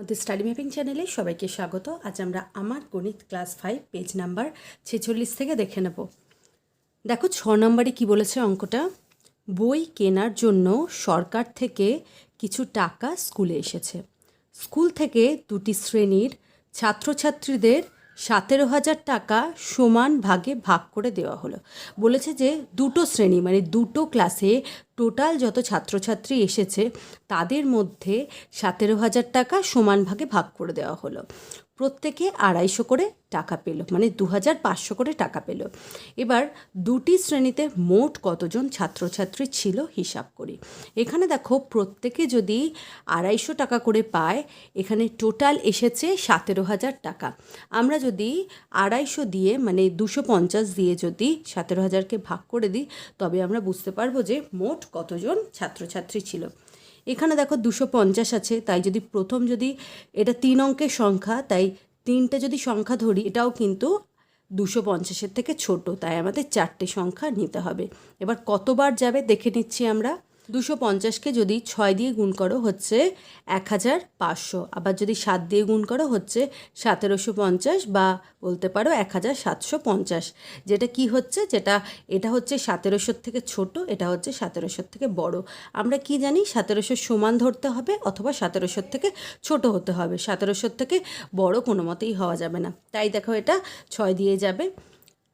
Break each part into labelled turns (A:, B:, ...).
A: আমাদের study mapping চ্যানেলে সবাইকে স্বাগত। আজ আমরা আমার গণিত ক্লাস ফাইভ, পেজ নাম্বার ছেচল্লিশ থেকে দেখে নেব। দেখো, ছ নম্বরে কি বলেছে অঙ্কটা? বই কেনার জন্য সরকার থেকে কিছু টাকা স্কুলে এসেছে। স্কুল থেকে দুটি শ্রেণির ছাত্রছাত্রীদের সতেরো হাজার টাকা সমান ভাগে ভাগ করে দেওয়া হলো। বলেছে যে দুটো শ্রেণি মানে দুটো ক্লাসে টোটাল যত ছাত্রছাত্রী এসেছে, তাদের মধ্যে সতেরো হাজার টাকা সমান ভাগে ভাগ করে দেওয়া হলো। প্রত্যেকে আড়াইশো করে টাকা পেল মানে দু হাজার পাঁচশো করে টাকা পেল। এবার দুটি শ্রেণীতে মোট কতজন ছাত্রছাত্রী ছিল হিসাব করি। এখানে দেখো, প্রত্যেকে যদি আড়াইশো টাকা করে পায়, এখানে টোটাল এসেছে সতেরো হাজার টাকা। আমরা যদি আড়াইশো দিয়ে মানে দুশো পঞ্চাশ দিয়ে যদি সতেরো হাজারকে ভাগ করে দিই, তবে আমরা বুঝতে পারব যে মোট কতজন ছাত্রছাত্রী ছিল। এখানে দেখো দুশো পঞ্চাশ আছে, তাই যদি প্রথম যদি এটা তিন অঙ্কের সংখ্যা, তাই তিনটা যদি সংখ্যা ধরি, এটাও কিন্তু দুশো পঞ্চাশের থেকে ছোট, তাই আমাদের চারটে সংখ্যা নিতে হবে। এবার কতবার যাবে দেখে নিচ্ছি আমরা। দুশো পঞ্চাশকে যদি ছয় দিয়ে গুণ করো হচ্ছে এক হাজার পাঁচশো। আবার যদি সাত দিয়ে গুণ করো হচ্ছে সতেরোশো পঞ্চাশ বা বলতে পারো এক হাজার সাতশো পঞ্চাশ। যেটা কি হচ্ছে? যেটা, এটা হচ্ছে সতেরোশোর থেকে ছোট, এটা হচ্ছে সতেরোশোর থেকে বড়। আমরা কি জানি? সতেরোশোর সমান ধরতে হবে অথবা সতেরোশোর থেকে ছোট হতে হবে। সতেরোশোর থেকে বড় কোনো মতেই হওয়া যাবে না। তাই দেখো এটা ছয় দিয়ে যাবে।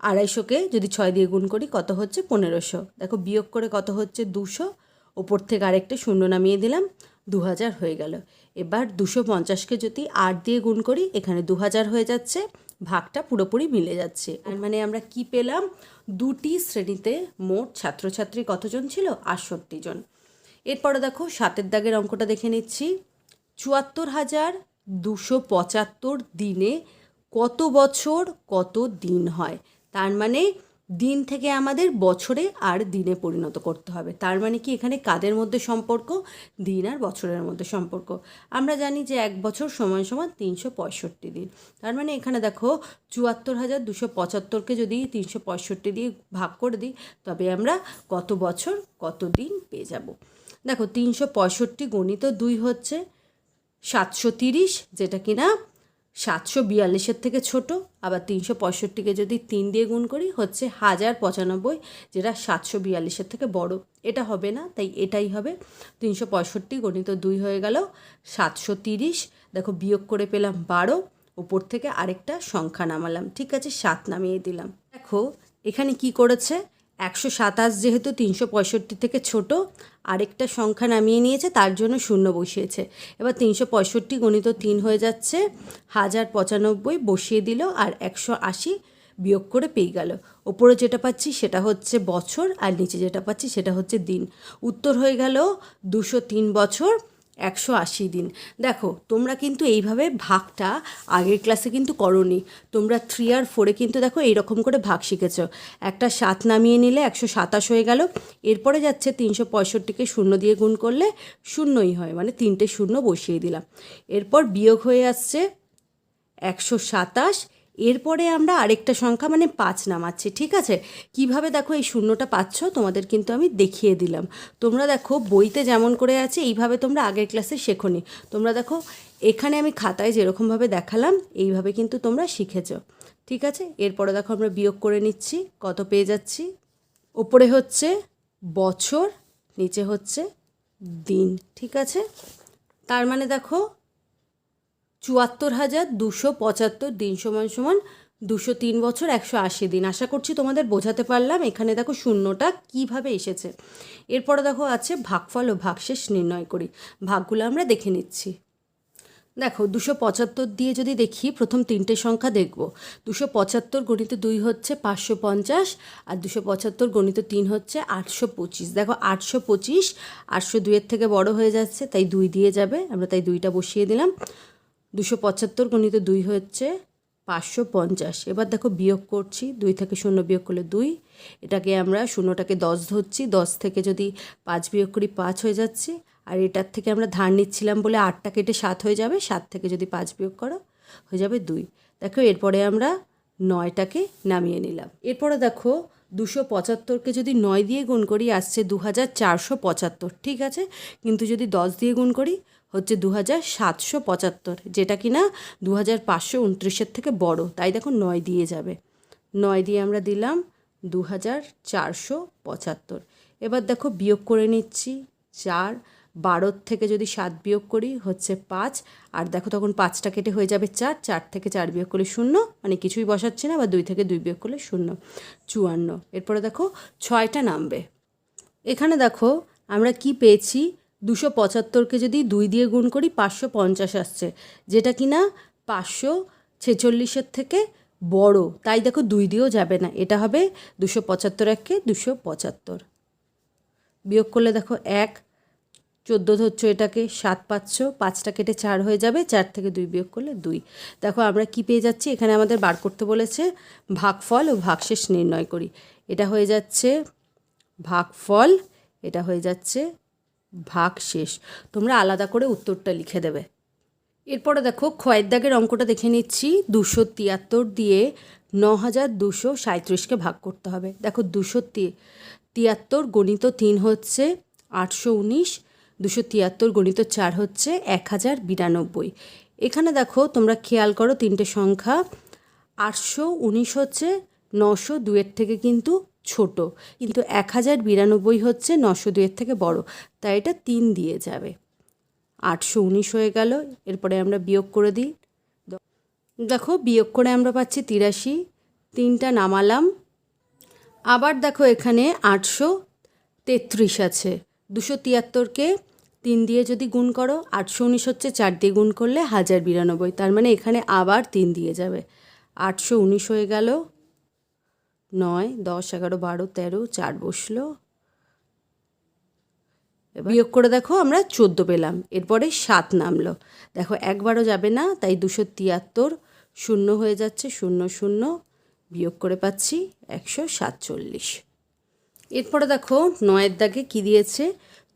A: আড়াইশোকে যদি ছয় দিয়ে গুণ করি কত হচ্ছে? পনেরোশো। দেখো বিয়োগ করে কত হচ্ছে? দুশো। ওপর থেকে আরেকটা শূন্য নামিয়ে দিলাম দু হাজার হয়ে গেল। এবার দুশো পঞ্চাশকে যদি আট দিয়ে গুণ করি, এখানে দু হাজার হয়ে যাচ্ছে, ভাগটা পুরোপুরি মিলে যাচ্ছে। আর মানে আমরা কি পেলাম? দুটি শ্রেণীতে মোট ছাত্রছাত্রী কতজন ছিল? আটষট্টি জন। এরপরে দেখো, সাতের দাগের অঙ্কটা দেখে নিচ্ছি। চুয়াত্তর হাজার দুশো পঁচাত্তর দিনে কত বছর, কত দিন হয়? তার মানে দিন থেকে আমাদের বছরে আর দিনে পরিণত করতে হবে। তার মানে কি? এখানে কাদের মধ্যে সম্পর্ক? দিন আর বছরের মধ্যে সম্পর্ক। আমরা জানি যে এক বছর সমান সমান তিনশো পঁয়ষট্টি দিন। তার মানে এখানে দেখো চুয়াত্তর হাজার দুশো পঁচাত্তরকে যদি তিনশো পঁয়ষট্টি দিয়ে ভাগ করে দিই, তবে আমরা কত বছর, কত দিন পেয়ে যাব। দেখো তিনশো পঁয়ষট্টি গণিত দুই হচ্ছে সাতশো তিরিশ, যেটা কিনা সাতশো বিয়াল্লিশের থেকে ছোট, আবার তিনশো পঁয়ষট্টিকে যদি তিন দিয়ে গুণ করি, হচ্ছে হাজার পঁচানব্বই, যেটা সাতশো বিয়াল্লিশের থেকে বড়। এটা হবে না, তাই এটাই হবে। তিনশো পঁয়ষট্টি গণিত দুই হয়ে গেল, সাতশো তিরিশ। দেখো, বিয়োগ করে পেলাম বারো ওপর থেকে আরেকটা সংখ্যা নামালাম। ঠিক আছে, সাত নামিয়ে দিলাম। দেখো, এখানে কি করেছে? একশো সাতাশ যেহেতু তিনশো পঁয়ষট্টি থেকে ছোট আরেকটা সংখ্যা নামিয়ে নিয়েছে, তার জন্য শূন্য বসিয়েছে। এবার তিনশো পঁয়ষট্টি গণিত তিন হয়ে যাচ্ছে, হাজার পঁচানব্বই বসিয়ে দিল আর একশো আশি বিয়োগ করে পেয়ে গেল। ওপরে যেটা পাচ্ছি সেটা হচ্ছে বছর আর নিচে যেটা পাচ্ছি সেটা হচ্ছে দিন। উত্তর হয়ে গেল দুশো তিন বছর একশো আশি দিন। দেখো, তোমরা কিন্তু এইভাবে ভাগটা আগের ক্লাসে কিন্তু করনি। তোমরা থ্রি আর ফোরে কিন্তু দেখো এইরকম করে ভাগ শিখেছ। একটা সাত নামিয়ে নিলে একশো সাতাশ হয়ে গেল। এরপরে যাচ্ছে তিনশো পঁয়ষট্টিকে শূন্য দিয়ে গুণ করলে শূন্যই হয় মানে তিনটে শূন্য বসিয়ে দিলাম। এরপর বিয়োগ হয়ে আসছে একশো সাতাশ এরপরে আমরা আরেকটা সংখ্যা মানে পাঁচ নামাচ্ছি, ঠিক আছে? কীভাবে দেখো এই শূন্যটা পাচ্ছ, তোমাদের কিন্তু আমি দেখিয়ে দিলাম। তোমরা দেখো বইতে যেমন করে আছে, এইভাবে তোমরা আগের ক্লাসে শেখোনি তোমরা দেখো এখানে আমি খাতায় যেরকমভাবে দেখালাম, এইভাবে কিন্তু তোমরা শিখেছ, ঠিক আছে? এরপরে দেখো আমরা বিয়োগ করে নিচ্ছি, কত পেয়ে যাচ্ছি? ওপরে হচ্ছে বছর, নিচে হচ্ছে দিন, ঠিক আছে? তার মানে দেখো চুয়াত্তর হাজার দুশো পঁচাত্তর দিন সমান সমান দুশো তিন বছর একশো আশি দিন। আশা করছি তোমাদের বোঝাতে পারলাম। এখানে দেখো শূন্যটা কীভাবে এসেছে। এরপরে দেখো আছে ভাগফল ও ভাগশেষ নির্ণয় করি। ভাগগুলো আমরা দেখে নিচ্ছি। দেখো দুশো পঁচাত্তর দিয়ে যদি দেখি, প্রথম তিনটে সংখ্যা দেখব। দুশো পঁচাত্তর গণিত দুই হচ্ছে পাঁচশো পঞ্চাশ আর দুশো পঁচাত্তর গণিত তিন হচ্ছে আটশো পঁচিশ। দেখো আটশো পঁচিশ, আটশো দুইয়ের থেকে বড় হয়ে যাচ্ছে, তাই দুই দিয়ে যাবে। আমরা তাই দুইটা বসিয়ে দিলাম। দুশো পঁচাত্তর গণিত দুই হচ্ছে পাঁচশো পঞ্চাশ। এবার দেখো বিয়োগ করছি, দুই থেকে শূন্য বিয়োগ করলে দুই। এটাকে আমরা শূন্যটাকে দশ ধরছি, দশ থেকে যদি পাঁচ বিয়োগ করি পাঁচ হয়ে যাচ্ছে। আর এটার থেকে আমরা ধার নিচ্ছিলাম বলে আটটা কেটে সাত হয়ে যাবে, সাত থেকে যদি পাঁচ বিয়োগ করো, হয়ে যাবে দুই। দেখো এরপরে আমরা নয়টাকে নামিয়ে নিলাম। এরপরে দেখো দুশো পঁচাত্তরকে যদি নয় দিয়ে গুণ করি, আসছে দু হাজার চারশো পঁচাত্তর। ঠিক আছে? কিন্তু যদি দশ দিয়ে গুণ করি হচ্ছে দু হাজার সাতশো পঁচাত্তর, যেটা কি না দু হাজার পাঁচশো উনত্রিশের থেকে বড়। তাই দেখো নয় দিয়ে যাবে। নয় দিয়ে আমরা দিলাম দু হাজার চারশো পঁচাত্তর। এবার দেখো বিয়োগ করে নিচ্ছি। চার, বারোর থেকে যদি সাত বিয়োগ করি, হচ্ছে পাঁচ। আর দেখো তখন পাঁচটা কেটে হয়ে যাবে চার। চার থেকে চার বিয়োগ করলে শূন্য মানে কিছুই বসাচ্ছে না বা দুই থেকে দুই বিয়োগ করলে শূন্য। চুয়ান্ন। এরপরে দেখো ছয়টা নামবে। এখানে দেখো আমরা কি পেয়েছি? দুশো পঁচাত্তরকে যদি দুই দিয়ে গুণ করি পাঁচশো পঞ্চাশ আসছে। যেটা কি না পাঁচশো ছেচল্লিশের থেকে বড়। তাই দেখো দুই দিয়েও যাবে না। এটা হবে দুশো পঁচাত্তর এককে দুশো পঁচাত্তর। বিয়োগ করলে দেখো এক, চোদ্দ ধরছো এটাকে, সাত পাঁচশো পাঁচটা কেটে চার হয়ে যাবে, চার থেকে দুই বিয়োগ করলে দুই। দেখো আমরা কি পেয়ে যাচ্ছি? এখানে আমাদের বার করতে বলেছে ভাগফল ও ভাগশেষ নির্ণয় করি। এটা হয়ে যাচ্ছে ভাগফল, এটা হয়ে যাচ্ছে ভাগশেষ তোমরা আলাদা করে উত্তরটা লিখে দেবে। এরপরে দেখো খয়ের দাগের অঙ্কটা দেখে নিচ্ছি। দুশো তিয়াত্তর দিয়ে ন হাজার দুশো সাঁত্রিশকে ভাগ করতে হবে। দেখো, দুশো তিয়াত্তর গণিত তিন হচ্ছে আটশো উনিশ, দুশো তিয়াত্তর গণিত চার হচ্ছে এক হাজার বিরানব্বই। এখানে দেখো, তোমরা খেয়াল করো তিনটে সংখ্যা। আটশো উনিশ হচ্ছে নশো দুয়ের থেকে কিন্তু ছোট, কিন্তু এক হাজার বিরানব্বই হচ্ছে নশো দুয়ের থেকে বড়, তাই এটা তিন দিয়ে যাবে। আটশো উনিশ হয়ে গেল, এরপরে আমরা বিয়োগ করে দিই। দেখো, বিয়োগ করে আমরা পাচ্ছি তিরাশি, তিনটা নামালাম। আবার দেখো এখানে আটশো তেত্রিশ আছে, দুশো তিয়াত্তরকে তিন দিয়ে যদি গুণ করো, আটশো উনিশ হচ্ছে চার দিয়ে গুণ করলে হাজার বিরানব্বই, তার মানে এখানে আবার তিন দিয়ে যাবে। আটশো উনিশ হয়ে গেল নয়, দশ, এগারো, বারো, তেরো, চার বসল। এবার বিয়োগ করে দেখো, আমরা চোদ্দ পেলাম। এরপরে সাত নামলো। দেখো, একবারও যাবে না, তাই দুশো তিয়াত্তর, শূন্য হয়ে যাচ্ছে, শূন্য শূন্য, বিয়োগ করে পাচ্ছি একশো সাতচল্লিশ। এরপরে দেখো, নয়ের দাগে কী দিয়েছে?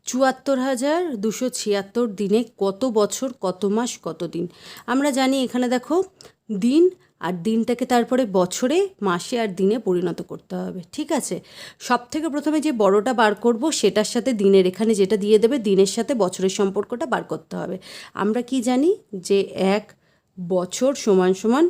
A: চুয়াত্তর হাজার দুশো ছিয়াত্তর দিনে কত বছর, কত মাস, কত দিন? আমরা জানি এখানে দেখো, দিন আর দিনটাকে তারপরে বছরে, মাসে আর দিনে পরিণত করতে হবে, ঠিক আছে? সব থেকে প্রথমে যে বড়টা বার করব, সেটার সাথে দিনের এখানে যেটা দিয়ে দেবে, দিনের সাথে বছরের সম্পর্কটা বার করতে হবে। আমরা কি জানি যে এক বছর সমান সমান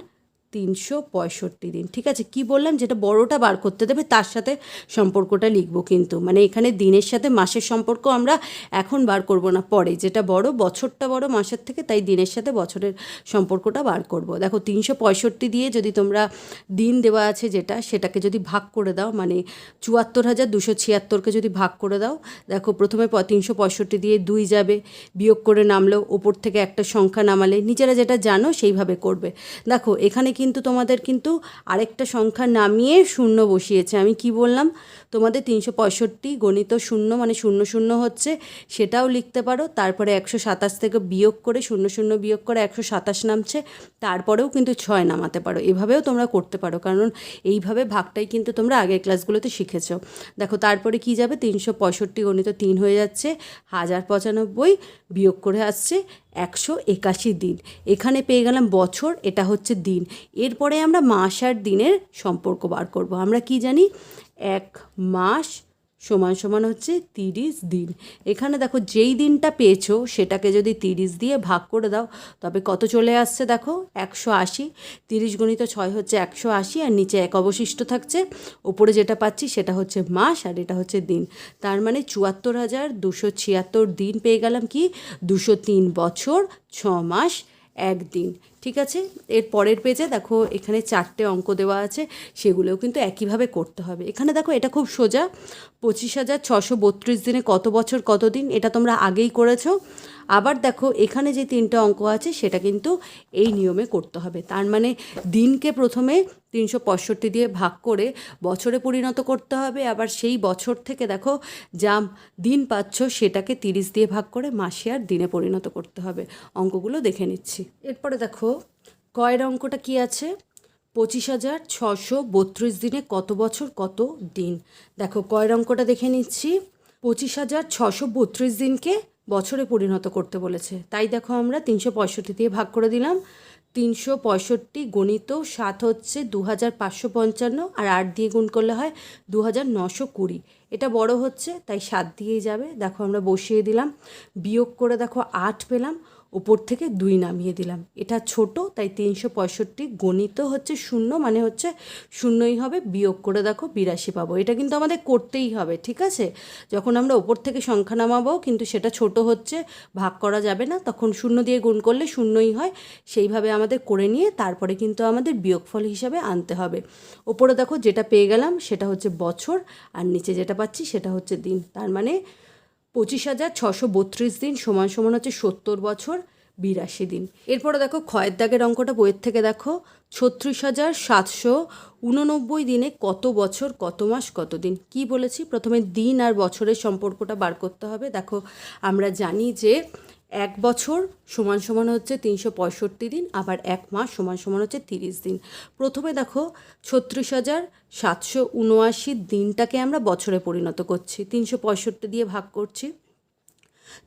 A: তিনশো পঁয়ষট্টি দিন। ঠিক আছে? কি বললাম? যেটা বড়টা বার করতে দেবে, তার সাথে সম্পর্কটা লিখব কিন্তু। মানে এখানে দিনের সাথে মাসের সম্পর্ক আমরা এখন বার করব না, পরে। যেটা বড়, বছরটা বড় মাসের থেকে, তাই দিনের সাথে বছরের সম্পর্কটা বার করব। দেখো, তিনশো পঁয়ষট্টি দিয়ে যদি তোমরা দিন দেওয়া আছে যেটা, সেটাকে যদি ভাগ করে দাও মানে চুয়াত্তর হাজার দুশো ছিয়াত্তরকে যদি ভাগ করে দাও, দেখো, প্রথমে তিনশো পঁয়ষট্টি দিয়ে দুই যাবে, বিয়োগ করে নামলো ওপর থেকে একটা সংখ্যা নামালে, নিজেরা যেটা জানো সেইভাবে করবে। দেখো, এখানে কিন্তু তোমাদের কিন্তু আরেকটা সংখ্যা নামিয়ে শূন্য বসিয়েছে। আমি কি বললাম? তোমাদের তিনশো পঁয়ষট্টি গণিত শূন্য মানে শূন্য শূন্য হচ্ছে, সেটাও লিখতে পারো। তারপরে একশো সাতাশ থেকে বিয়োগ করে শূন্য শূন্য বিয়োগ করে একশো সাতাশ নামছে, তারপরেও কিন্তু ছয় নামাতে পারো। এভাবেও তোমরা করতে পারো, কারণ এইভাবে ভাগটাই কিন্তু তোমরা আগের ক্লাসগুলোতে শিখেছো। দেখো, তারপরে কি যাবে? তিনশো পঁয়ষট্টি গণিত তিন হয়ে যাচ্ছে, হাজার পঁচানব্বই বিয়োগ করে আসছে একশো একাশি দিন। এখানে পেয়ে গেলাম বছর, এটা হচ্ছে দিন। এরপরে আমরা মাস আর দিনের সম্পর্ক বার করব। আমরা কি জানি? এক মাস সমান সমান হচ্ছে তিরিশ দিন। এখানে দেখো যেই দিনটা পেয়েছ সেটাকে যদি তিরিশ দিয়ে ভাগ করে দাও, তবে কত চলে আসছে দেখো? একশো আশি। তিরিশ গণিত ছয় হচ্ছে একশো আশি, আর নিচে এক অবশিষ্ট থাকছে। ওপরে যেটা পাচ্ছি সেটা হচ্ছে মাস, আর এটা হচ্ছে দিন। তার মানে চুয়াত্তর হাজার দুশো ছিয়াত্তর দিন পেয়ে গেলাম কি? দুশো তিন বছর, ছ মাস একদিন ঠিক আছে? এর পরের পেজে দেখো এখানে চারটে অঙ্ক দেওয়া আছে, সেগুলোও কিন্তু একইভাবে করতে হবে। এখানে দেখো এটা খুব সোজা। পঁচিশ হাজার ছশো বত্রিশ দিনে কত বছর, কত দিন, এটা তোমরা আগেই করেছ। আবার দেখো এখানে যে তিনটে অঙ্ক আছে, সেটা কিন্তু এই নিয়মে করতে হবে। তার মানে দিনকে প্রথমে তিনশো পঁয়ষট্টি দিয়ে ভাগ করে বছরে পরিণত করতে হবে। আবার সেই বছর থেকে দেখো যা দিন পাচ্ছ, সেটাকে তিরিশ দিয়ে ভাগ করে মাসে আর দিনে পরিণত করতে হবে। অঙ্কগুলো দেখে নিচ্ছি। এরপরে দেখো কয়ের অঙ্কটা কি আছে? পঁচিশ হাজার ছশো বত্রিশ দিনে কত বছর, কত দিন? দেখো, কয়ের অঙ্কটা দেখে নিচ্ছি। পঁচিশ হাজার ছশো বত্রিশ দিনকে বছরে পরিণত করতে বলেছে। তাই দেখো আমরা তিনশো পঁয়ষট্টি দিয়ে ভাগ করে দিলাম। তিনশো পঁয়ষট্টি গণিত সাত হচ্ছে দু হাজার পাঁচশো পঞ্চান্ন আর আট দিয়ে গুণ করলে হয় দু হাজার নশো কুড়ি। এটা বড় হচ্ছে, তাই সাত দিয়েই যাবে। দেখো আমরা বসিয়ে দিলাম। বিয়োগ করে দেখো আট পেলাম। ওপর থেকে দুই নামিয়ে দিলাম। এটা ছোট, তাই তিনশো পঁয়ষট্টি গণিত হচ্ছে শূন্য মানে হচ্ছে শূন্যই হবে, বিয়োগ করে দেখো বিরাশি পাবো। এটা কিন্তু আমাদের করতেই হবে, ঠিক আছে? যখন আমরা ওপর থেকে সংখ্যা নামাবো, কিন্তু সেটা ছোট হচ্ছে, ভাগ করা যাবে না, তখন শূন্য দিয়ে গুণ করলে শূন্যই হয়। সেইভাবে আমাদের করে নিয়ে তারপরে কিন্তু আমাদের বিয়োগফল হিসাবে আনতে হবে। ওপরে দেখো যেটা পেয়ে গেলাম, সেটা হচ্ছে বছর, আর নিচে যেটা পাচ্ছি সেটা হচ্ছে দিন। তার মানে পঁচিশ হাজার ছশো বত্রিশ দিন সমান সমান হচ্ছে সত্তর বছর বিরাশি দিন। এরপরে দেখো, ক্ষয়ের দাগের অঙ্কটা বইয়ের থেকে দেখো, ছত্রিশ হাজার সাতশো উননব্বই দিনে কত বছর, কত মাস, কত দিন? কি বলেছি? প্রথমে দিন আর বছরের সম্পর্কটা বার করতে হবে। দেখো, আমরা জানি যে এক বছর সমান সমান হচ্ছে তিনশো পঁয়ষট্টি দিন, আবার এক মাস সমান সমান হচ্ছে তিরিশ দিন। প্রথমে দেখো ছত্রিশ হাজার সাতশো উনআশি দিনটাকে আমরা বছরে পরিণত করছি, তিনশো পঁয়ষট্টি দিয়ে ভাগ করছি।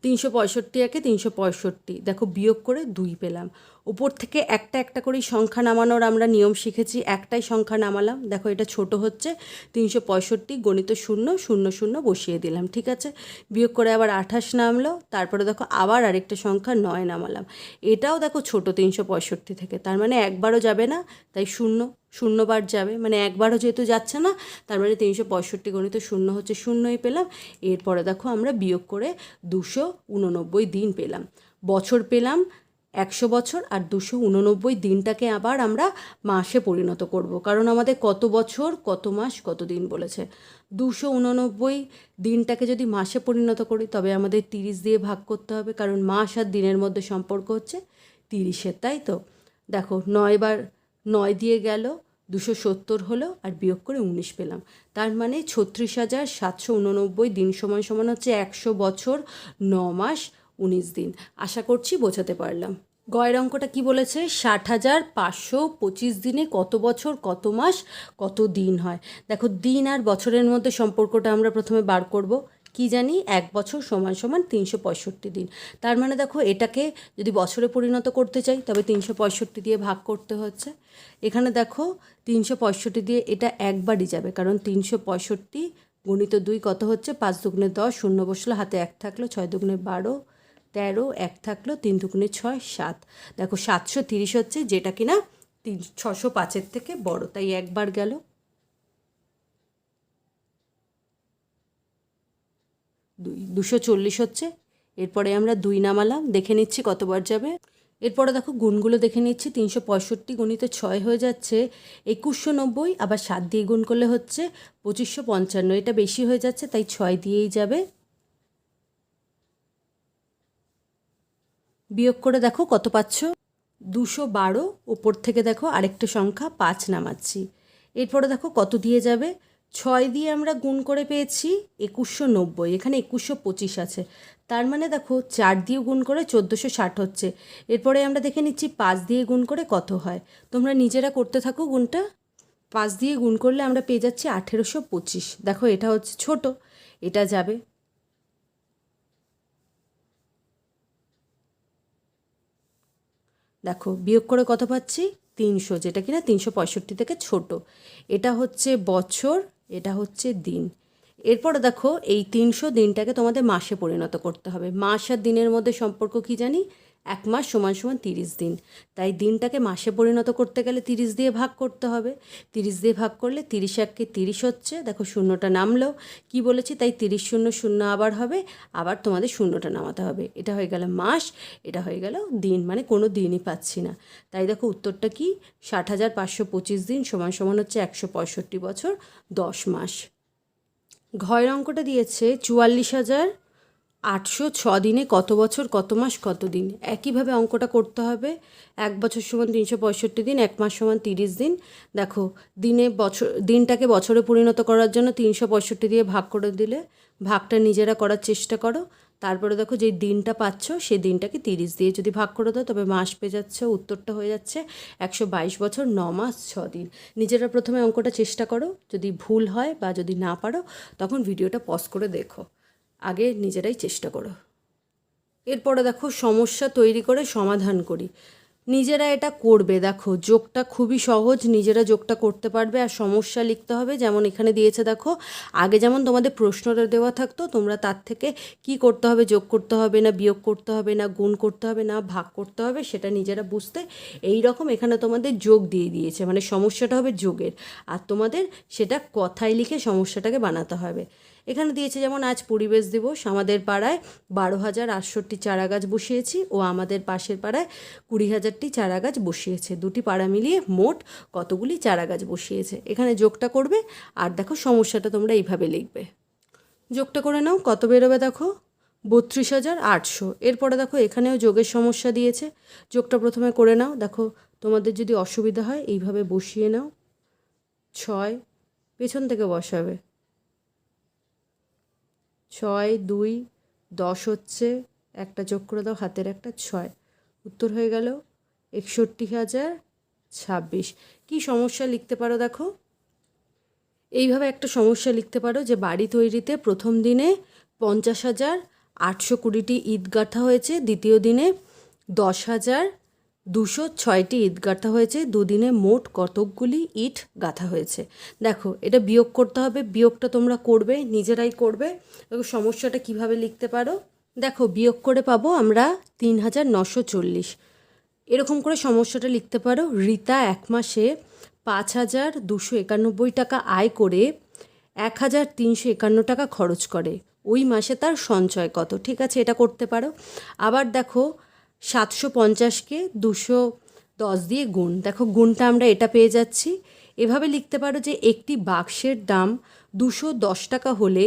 A: তিনশো পঁয়ষট্টি একে তিনশো পঁয়ষট্টি, দেখো বিয়োগ করে দুই পেলাম। উপর থেকে একটা একটা করেই সংখ্যা নামানোর আমরা নিয়ম শিখেছি, একটাই সংখ্যা নামালাম। দেখো এটা ছোট হচ্ছে, তিনশো পঁয়ষট্টি গণিত শূন্য শূন্য শূন্য বসিয়ে দিলাম, ঠিক আছে? বিয়োগ করে আবার আঠাশ নামলো, তারপরে দেখো আবার আরেকটা সংখ্যা নয় নামালাম। এটাও দেখো ছোট তিনশো পঁয়ষট্টি থেকে, তার মানে একবারও যাবে না, তাই শূন্য, শূন্যবার যাবে। মানে একবারও যেহেতু যাচ্ছে না, তার মানে তিনশো পঁয়ষট্টি গণিত শূন্য হচ্ছে শূন্যই পেলাম। এরপরে দেখো আমরা বিয়োগ করে দুশো উননব্বই দিন পেলাম। বছর পেলাম একশো বছর আর দুশো উননব্বই দিনটাকে আবার আমরা মাসে পরিণত করব। কারণ আমাদের কত বছর, কত মাস, কত দিন বলেছে। দুশো উননব্বই দিনটাকে যদি মাসে পরিণত করি, তবে আমাদের তিরিশ দিয়ে ভাগ করতে হবে। কারণ মাস আর দিনের মধ্যে সম্পর্ক হচ্ছে তিরিশের, তাই তো? দেখো, নয় বার নয় দিয়ে গেল, দুশো সত্তর হলো আর বিয়োগ করে উনিশ পেলাম। তার মানে ছত্রিশ হাজার সাতশো উননব্বই দিন সমান সমান হচ্ছে একশো বছর, ন মাস উনিশ দিন। আশা করছি বোঝাতে পারলাম। গয়ের অঙ্কটা কি বলেছে? ষাট হাজার পাঁচশো পঁচিশ দিনে কত বছর, কত মাস, কত দিন হয়? দেখো, দিন আর বছরের মধ্যে সম্পর্কটা আমরা প্রথমে বার করব। কি জানি? এক বছর সমান সমান তিনশো পঁয়ষট্টি দিন। তার মানে দেখো, এটাকে যদি বছরে পরিণত করতে চাই, তবে তিনশো পঁয়ষট্টি দিয়ে ভাগ করতে হচ্ছে। এখানে দেখো, তিনশো পঁয়ষট্টি দিয়ে এটা একবারই যাবে, কারণ তিনশো পঁয়ষট্টি গণিত দুই কত হচ্ছে? পাঁচ দুগুণে দশ, শূন্য বসল হাতে এক থাকল, ছয় দুগুণে বারো তেরো, এক থাকল তিন দুগুণে ছয়, সাত। দেখো সাতশো তিরিশ হচ্ছে যেটা কিনা তিন, ছশো পাঁচের থেকে বড়, তাই একবার গেল। দুই, দুশো চল্লিশ হচ্ছে। এরপরে আমরা দুই নামালাম, দেখে নিচ্ছি কতবার যাবে। এরপরে দেখো গুণগুলো দেখে নিচ্ছি, তিনশো পঁয়ষট্টি গুণিতে ছয় হয়ে যাচ্ছে, একুশশো নব্বই, আবার সাত দিয়ে গুণ করলে হচ্ছে পঁচিশশো পঞ্চান্ন, এটা বেশি হয়ে যাচ্ছে, তাই ছয় দিয়েই যাবে। বিয়োগ করে দেখো কত পাচ্ছ? দুশো বারো। ওপর থেকে দেখো আরেকটা সংখ্যা, পাঁচ নামাচ্ছি। এরপরে দেখো কত দিয়ে যাবে? ছয় দিয়ে আমরা গুণ করে পেয়েছি একুশশো নব্বই। এখানে একুশশো পঁচিশ আছে। তার মানে দেখো চার দিয়ে গুণ করে চোদ্দোশো ষাট হচ্ছে। এরপরে আমরা দেখে নিচ্ছি পাঁচ দিয়ে গুণ করে কত হয়? তোমরা নিজেরা করতে থাকো গুণটা। পাঁচ দিয়ে গুণ করলে আমরা পেয়ে যাচ্ছি আঠেরোশো পঁচিশ। দেখো এটা হচ্ছে ছোট। এটা যাবে দেখো, বিয়োগ করে কত পাচ্ছি? তিনশো, যেটা কিনা তিনশো পঁয়ষট্টি থেকে ছোট। এটা হচ্ছে বছর, এটা হচ্ছে দিন। এরপরে দেখো, এই তিনশো দিনটাকে তোমাদের মাসে পরিণত করতে হবে। মাস আর দিনের মধ্যে সম্পর্ক কি জানি? এক মাস সমান সমান তিরিশ দিন। তাই দিনটাকে মাসে পরিণত করতে গেলে তিরিশ দিয়ে ভাগ করতে হবে। তিরিশ দিয়ে ভাগ করলে তিরিশ এককে তিরিশ হচ্ছে। দেখো শূন্যটা নামলো। কি বলেছি? তাই তিরিশ শূন্য শূন্য আবার হবে। আবার তোমাদের শূন্যটা নামাতে হবে। এটা হয়ে গেল মাস, এটা হয়ে গেল দিন। মানে কোনো দিনই পাচ্ছি না। তাই দেখো উত্তরটা কি? ষাট হাজার পাঁচশো পঁচিশ দিন সমান সমান হচ্ছে একশো পঁয়ষট্টি বছর, দশ মাস। ঘয়ের অঙ্কটা দিয়েছে চুয়াল্লিশ হাজার আটশো ছ দিনে কত বছর, কত মাস, কত দিন? একইভাবে অঙ্কটা করতে হবে। এক বছর সমান তিনশো পঁয়ষট্টি দিন, এক মাস সমান তিরিশ দিন। দেখো, দিনে বছর, দিনটাকে বছরে পরিণত করার জন্য তিনশো পঁয়ষট্টি দিয়ে ভাগ করে দিলে, ভাগটা নিজেরা করার চেষ্টা করো। তারপরে দেখো যে দিনটা পাচ্ছ, সেই দিনটাকে তিরিশ দিয়ে যদি ভাগ করে দাও, তবে মাস পেয়ে যাচ্ছে, উত্তরটা হয়ে যাচ্ছে একশো বাইশ বছর, ন মাস, ছ দিন। নিজেরা প্রথমে অঙ্কটা চেষ্টা করো। যদি ভুল হয় বা যদি না পারো, তখন ভিডিওটা পজ করে দেখো। আগে নিজেরাই চেষ্টা করো। এরপরে দেখো সমস্যা তৈরি করে সমাধান করি। নিজেরা এটা করবে, দেখো যোগটা খুবই সহজ, নিজেরা যোগটা করতে পারবে আর সমস্যা লিখতে হবে। যেমন এখানে দিয়েছে দেখো, আগে যেমন তোমাদের প্রশ্নটা দেওয়া থাকতো, তোমরা তার থেকে কি করতে হবে, যোগ করতে হবে না, বিয়োগ করতে হবে না, গুণ করতে হবে না, ভাগ করতে হবে, সেটা নিজেরা বুঝতে এই রকম এখানে তোমাদের যোগ দিয়ে দিয়েছে। মানে সমস্যাটা হবে যোগের। আর তোমাদের সেটা কথায় লিখে সমস্যাটাকে বানাতে হবে। এখানে দিয়েছে যেমন, আজ পরিবেশ দিবস, আমাদের পাড়ায় বারো হাজার আটষট্টি চারা গাছ বসিয়েছি ও আমাদের পাশের পাড়ায় কুড়ি হাজারটি চারা গাছ বসিয়েছে। দুটি পাড়া মিলিয়ে মোট কতগুলি চারা গাছ বসিয়েছে? এখানে যোগটা করবে আর দেখো সমস্যাটা তোমরা এইভাবে লিখবে। যোগটা করে নাও, কত বেরোবে দেখো? বত্রিশ হাজার আটশো। এরপরে দেখো এখানেও যোগের সমস্যা দিয়েছে। যোগটা প্রথমে করে নাও, দেখো তোমাদের যদি অসুবিধা হয় এইভাবে বসিয়ে নাও। ছয়, পেছন থেকে বসাবে। ছয়, দুই, দশ হচ্ছে, একটা যোগ করে দাও, হাতের একটা ছয়। উত্তর হয়ে গেল একষট্টি হাজার ছাব্বিশ। কী সমস্যা লিখতে পারো দেখো? এইভাবে একটা সমস্যা লিখতে পারো যে বাড়ি তৈরিতে প্রথম দিনে পঞ্চাশ হাজার আটশো কুড়িটি ইট গাঁথা হয়েছে, দ্বিতীয় দিনে দশ হাজার দুশো ছয়টি ইট গাঁথা হয়েছে, দুদিনে মোট কতকগুলি ইট গাঁথা হয়েছে। দেখো, এটা বিয়োগ করতে হবে, বিয়োগটা তোমরা করবে, নিজেরাই করবে। সমস্যাটা কীভাবে লিখতে পারো? দেখো, বিয়োগ করে পাবো আমরা তিন হাজার নশো চল্লিশ। এরকম করে সমস্যাটা লিখতে পারো। রিতা এক মাসে পাঁচ হাজার দুশো একানব্বই টাকা আয় করে এক হাজার তিনশো একান্ন টাকা খরচ করে। ওই মাসে তার সঞ্চয় কত? ঠিক আছে, এটা করতে পারো। আবার দেখো সাতশো পঞ্চাশকে দুশো দশ দিয়ে গুণ। দেখো, গুণটা আমরা এটা পেয়ে যাচ্ছি। এভাবে লিখতে পারো যে একটি বাক্সের দাম দুশো দশ টাকা হলে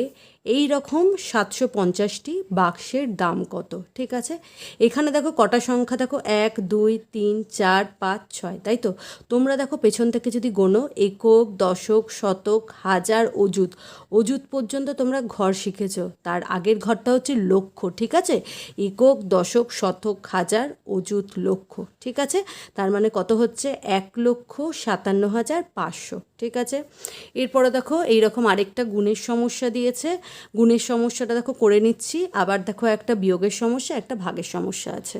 A: এই রকম সাতশো পঞ্চাশটি বাক্সের দাম কত? ঠিক আছে? এখানে দেখো কটা সংখ্যা? দেখো এক, দুই, তিন, চার, পাঁচ, ছয়, তাই তো? তোমরা দেখো পেছন থেকে যদি গোনো, একক, দশক, শতক, হাজার অজুত অজুত পর্যন্ত তোমরা ঘর শিখেছো। তার আগের ঘরটা হচ্ছে লক্ষ ঠিক আছে? একক, দশক, শতক, হাজার অজুত লক্ষ ঠিক আছে? তার মানে কত হচ্ছে? এক লক্ষ সাতান্ন হাজার পাঁচশো, ঠিক আছে? এরপরে দেখো এইরকম আরেকটা গুণের সমস্যা দিয়েছে। গুণের সমস্যাটা দেখো করে নিচ্ছি। আবার দেখো একটা বিয়োগের সমস্যা, একটা ভাগের সমস্যা আছে।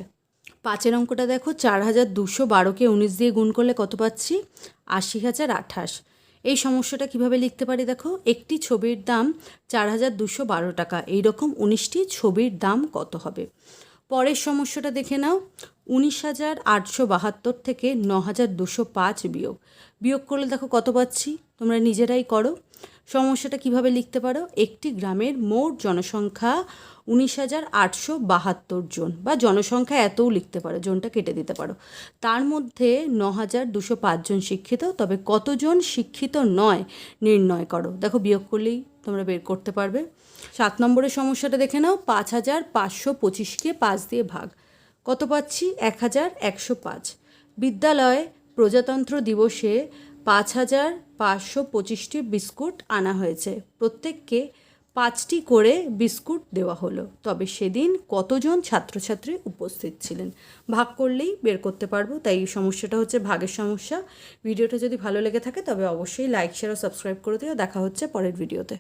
A: পাঁচের অঙ্কটা দেখো, চার হাজার দুশো বারোকে উনিশ দিয়ে গুণ করলে কত পাচ্ছি? আশি হাজার আঠাশ। এই সমস্যাটা কীভাবে লিখতে পারি দেখো? একটি ছবির দাম চার হাজার দুশো বারো টাকা। এইরকম উনিশটি ছবির দাম কত হবে? পরের সমস্যাটা দেখে নাও, উনিশ হাজার আটশো বাহাত্তর থেকে ন হাজার দুশো পাঁচ বিয়োগ। বিয়োগ করলে দেখো কত পাচ্ছি? তোমরা নিজেরাই করো। সমস্যাটা কীভাবে লিখতে পারো? একটি গ্রামের মোট জনসংখ্যা উনিশ হাজার আটশো বাহাত্তর জন বা জনসংখ্যা এতও লিখতে পারো, জনটা কেটে দিতে পারো। তার মধ্যে ন হাজার দুশো পাঁচজন শিক্ষিত, তবে কতজন শিক্ষিত নয় নির্ণয় করো। দেখো বিয়োগ করলেই তোমরা বের করতে পারবে। সাত নম্বরের সমস্যাটা দেখে নাও, পাঁচ হাজার পাঁচশো পঁচিশকে পাঁচ দিয়ে ভাগ। কত পাচ্ছি? এক হাজার একশো পাঁচ। বিদ্যালয়ে প্রজাতন্ত্র দিবসে পাঁচ হাজার পাঁচশো পঁচিশটি বিস্কুট আনা হয়েছে। প্রত্যেককে পাঁচটি করে বিস্কুট দেওয়া হলো। তবে সেদিন কতজন ছাত্রছাত্রী উপস্থিত ছিলেন? ভাগ করলেই বের করতে পারব, তাই এই সমস্যাটা হচ্ছে ভাগের সমস্যা। ভিডিওটা যদি ভালো লেগে থাকে, তবে অবশ্যই লাইক শেয়ার ও সাবস্ক্রাইব করে দিও। দেখা হচ্ছে পরের ভিডিওতে।